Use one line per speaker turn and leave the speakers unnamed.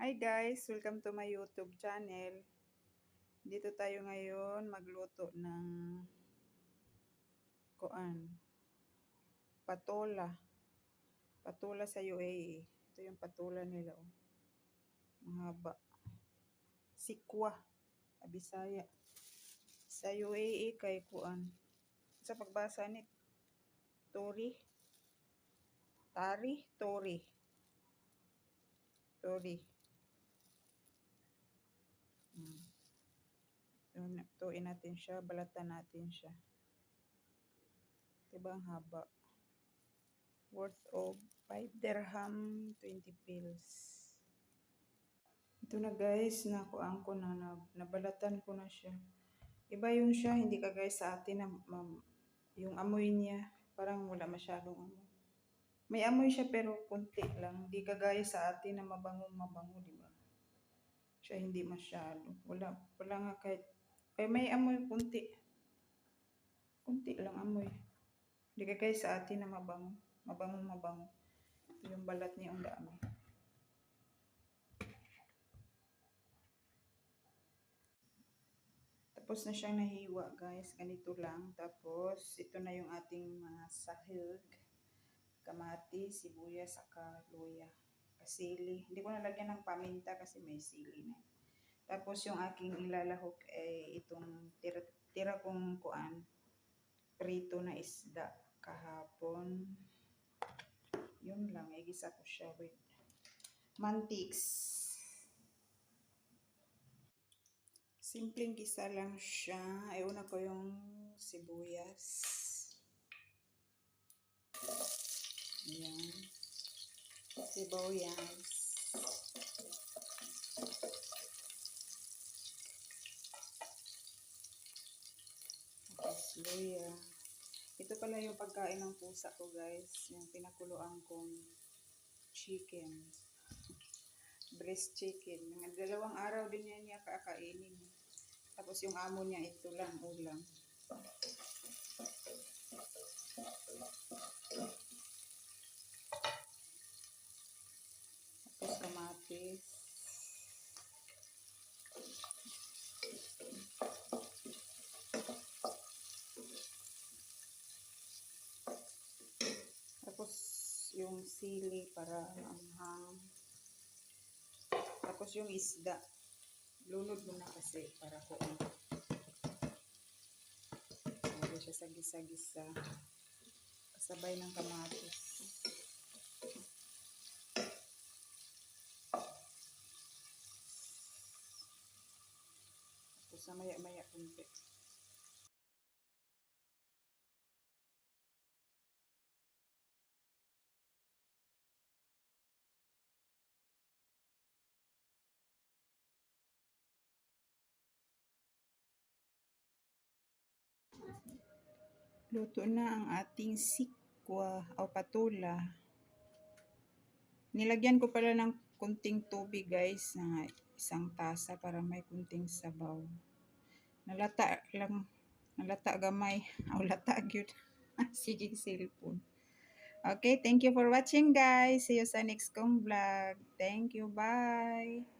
Hi guys, welcome to my YouTube channel. Dito tayo ngayon magluto ng kuan. Patola. Patola sa UAE. Ito yung patola nila oh. Mahaba. Sikwa. Abisaya. Sa UAE kay kuan. Sa pagbasa ni Tori. Tari, Tori. Tori. Hmm. Yun, tuin natin siya, balatan natin siya. Diba ang haba? Worth of 5 dirham, 20 pills. Ito na guys, nakuhaan ko na, na, nabalatan ko na siya. Iba yun siya, hindi ka guys sa atin na yung amoy niya, parang wala masyadong amoy. May amoy siya pero kunti lang. Hindi kagaya sa atin na mabango-mabango, di ba? Siya hindi masyado. Wala, wala nga kahit, ay may amoy kunti. Kunti lang amoy. Hindi kagaya sa atin na mabango. Mabango-mabango. Yung balat niya ang dami. Tapos na siyang nahiwa guys. Ganito lang. Tapos ito na yung ating mga sahig. Kamati, sibuyas, saka luya. Kasili. Hindi ko nalagyan ng paminta kasi may sili na. Tapos yung aking ilalahok ay itong tira, tira kong kuan. Prito na isda kahapon. Yun lang. Igisa ko siya with mantics. Simpleng gisa lang siya. Ay, una ko yung sibuyas. Ayan. Sibuyas. Tapos luya. Ito pala yung pagkain ng pusa ko guys. Yung pinakuluan kong chicken. Breast chicken. Mga dalawang araw din yan niya kakainin. Tapos yung amo niya ito lang ulam. Tapos kamatis. Tapos yung sili para anghang. Tapos yung isda. Lunod mo na kasi para ko. Lagay siya sa gisa-gisa. Kasabay ng kamatis. Tapos maya-maya kunti. Luto na ang ating sikwa o patula. Nilagyan ko pala ng kunting tubig guys, na isang tasa para may kunting sabaw. Nalata lang, nalata gamay, o lata gyud. Sige cellphone. Okay, thank you for watching guys. See you sa next kong vlog. Thank you, bye.